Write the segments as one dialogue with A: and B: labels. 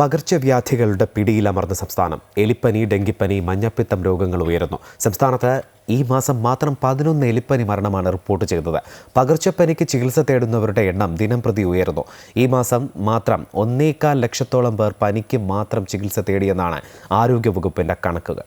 A: പകർച്ചവ്യാധികളുടെ പിടിയിലമർന്ന സംസ്ഥാനം. എലിപ്പനി ഡെങ്കിപ്പനി മഞ്ഞപ്പിത്തം രോഗങ്ങൾ ഉയരുന്നു. സംസ്ഥാനത്ത് ഈ മാസം മാത്രം പതിനൊന്ന് എലിപ്പനി മരണമാണ് റിപ്പോർട്ട് ചെയ്തത്. പകർച്ചപ്പനിക്ക് ചികിത്സ തേടുന്നവരുടെ എണ്ണം ദിനം പ്രതി ഉയരുന്നു. ഈ മാസം മാത്രം ഒന്നേകാൽ ലക്ഷത്തോളം പേർ പനിക്ക് മാത്രം ചികിത്സ തേടിയെന്നാണ് ആരോഗ്യവകുപ്പിന്റെ കണക്കുകൾ.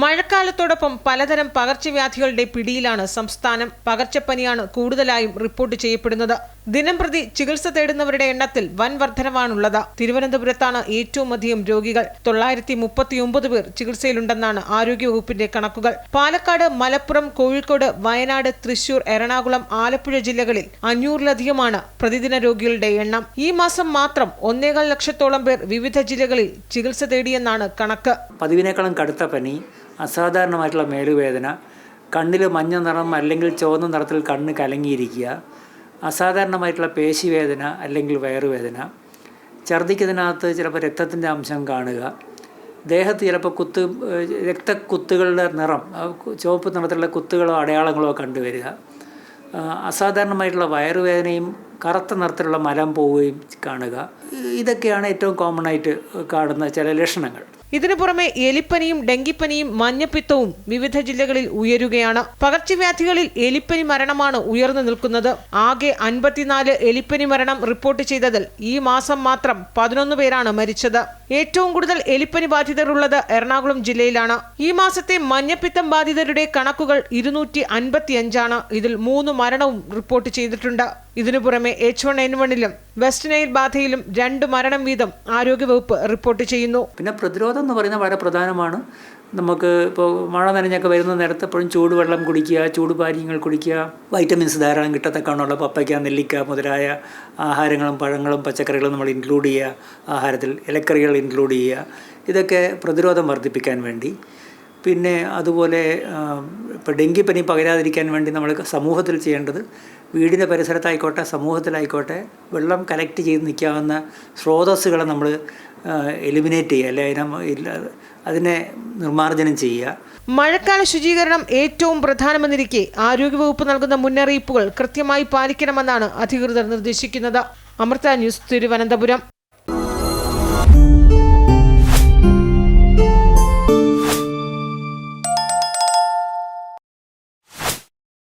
B: മഴക്കാലത്തോടൊപ്പം പലതരം പകർച്ചവ്യാധികളുടെ പിടിയിലാണ് സംസ്ഥാനം പകർച്ചപ്പനിയാണ് കൂടുതലായും റിപ്പോർട്ട് ചെയ്യപ്പെടുന്നത്. ദിനംപ്രതി ചികിത്സ തേടുന്നവരുടെ എണ്ണത്തിൽ വൻ വർധനവാണുള്ളത്. തിരുവനന്തപുരത്താണ് ഏറ്റവും അധികം രോഗികൾ. തൊള്ളായിരത്തി മുപ്പത്തിയൊമ്പത് പേർ ചികിത്സയിലുണ്ടെന്നാണ് ആരോഗ്യവകുപ്പിന്റെ കണക്കുകൾ. പാലക്കാട് മലപ്പുറം കോഴിക്കോട് വയനാട് തൃശൂർ എറണാകുളം ആലപ്പുഴ ജില്ലകളിൽ അഞ്ഞൂറിലധികമാണ് പ്രതിദിന രോഗികളുടെ എണ്ണം. ഈ മാസം മാത്രം ഒന്നേകാൽ ലക്ഷത്തോളം പേർ വിവിധ ജില്ലകളിൽ ചികിത്സ തേടിയെന്നാണ് കണക്ക്.
C: പതിവിനേക്കാളും കടുത്ത പനി അസാധാരണമായിട്ടുള്ള മേലുവേദന കണ്ണിൽ മഞ്ഞ നിറം അല്ലെങ്കിൽ ചുവന്ന നിറത്തിൽ കണ്ണ് കലങ്ങിയിരിക്കുക അസാധാരണമായിട്ടുള്ള പേശിവേദന അല്ലെങ്കിൽ വയറുവേദന. ഛർദ്ദിക്കുന്നതിനകത്ത് ചിലപ്പോൾ രക്തത്തിന്റെ അംശം കാണുക. ദേഹത്ത് ചിലപ്പോൾ കുത്ത് രക്തക്കുത്തുകളുടെ നിറം ചുവപ്പ് നിറത്തിലുള്ള കുത്തുകളോ അടയാളങ്ങളോ കണ്ടുവരിക. അസാധാരണമായിട്ടുള്ള വയറുവേദനയും കറുത്ത നിറത്തിലുള്ള മലം പോവുകയും കാണുക. ഇതൊക്കെയാണ് ഏറ്റവും കോമൺ ആയിട്ട് കാണുന്ന ചില ലക്ഷണങ്ങൾ.
B: ഇതിനു പുറമെ എലിപ്പനിയും ഡെങ്കിപ്പനിയും മഞ്ഞപ്പിത്തവും വിവിധ ജില്ലകളിൽ ഉയരുകയാണ്. പകർച്ചവ്യാധികളിൽ എലിപ്പനി മരണമാണ് ഉയർന്നു നിൽക്കുന്നത്. ആകെ അൻപത്തിനാല് എലിപ്പനി മരണം റിപ്പോർട്ട് ചെയ്തതിൽ ഈ മാസം മാത്രം പതിനൊന്ന് പേരാണ് മരിച്ചത്. ഏറ്റവും കൂടുതൽ എലിപ്പനി ബാധിതർ ഉള്ളത് എറണാകുളം ജില്ലയിലാണ്. ഈ മാസത്തെ മഞ്ഞപ്പിത്തം ബാധിതരുടെ കണക്കുകൾ ഇരുന്നൂറ്റി അൻപത്തിയഞ്ചാണ് ഇതിൽ മൂന്ന് മരണവും റിപ്പോർട്ട് ചെയ്തിട്ടുണ്ട്. ഇതിനു പുറമെ എച്ച് വൺ എൻ വണ്ണിലും വെസ്റ്റ് നൈൽ ബാധയിലും രണ്ട് മരണം വീതം ആരോഗ്യവകുപ്പ് റിപ്പോർട്ട് ചെയ്യുന്നു.
C: പിന്നെ പ്രതിരോധം എന്ന് പറയുന്നത് വളരെ പ്രധാനമാണ്. നമുക്ക് ഇപ്പോൾ മഴ നനഞ്ഞൊക്കെ വരുന്ന നേരത്ത് എപ്പോഴും ചൂടുവെള്ളം കുടിക്കുക ചൂടുപാനീയങ്ങൾ കുടിക്കുക വൈറ്റമിൻസ് ധാരാളം കിട്ടത്തക്കവണ്ണമുള്ള പപ്പയ്ക്ക നെല്ലിക്ക മുതലായ ആഹാരങ്ങളും പഴങ്ങളും പച്ചക്കറികളും നമ്മൾ ഇൻക്ലൂഡ് ചെയ്യുക ആഹാരത്തിൽ ഇലക്കറികൾ ഇൻക്ലൂഡ് ചെയ്യുക. ഇതൊക്കെ പ്രതിരോധം വർദ്ധിപ്പിക്കാൻ വേണ്ടി. പിന്നെ അതുപോലെ ഇപ്പോൾ ഡെങ്കിപ്പനി പകരാതിരിക്കാൻ വേണ്ടി നമ്മൾ സമൂഹത്തിൽ ചെയ്യേണ്ടത് വീടിന്റെ പരിസരത്തായിക്കോട്ടെ സമൂഹത്തിലായിക്കോട്ടെ വെള്ളം കലക്ട് ചെയ്ത് നിൽക്കാവുന്ന സ്രോതസ്സുകളെ നമ്മൾ എലിമിനേറ്റ് ചെയ്യുക. അല്ലെ? അതിനെ നിർമ്മാർജനം ചെയ്യുക.
B: മഴക്കാല ശുചീകരണം ഏറ്റവും പ്രധാനമെന്നിരിക്കെ ആരോഗ്യവകുപ്പ് നൽകുന്ന മുന്നറിയിപ്പുകൾ കൃത്യമായി പാലിക്കണമെന്നാണ് അധികൃതർ നിർദ്ദേശിക്കുന്നത്. അമൃത ന്യൂസ് തിരുവനന്തപുരം.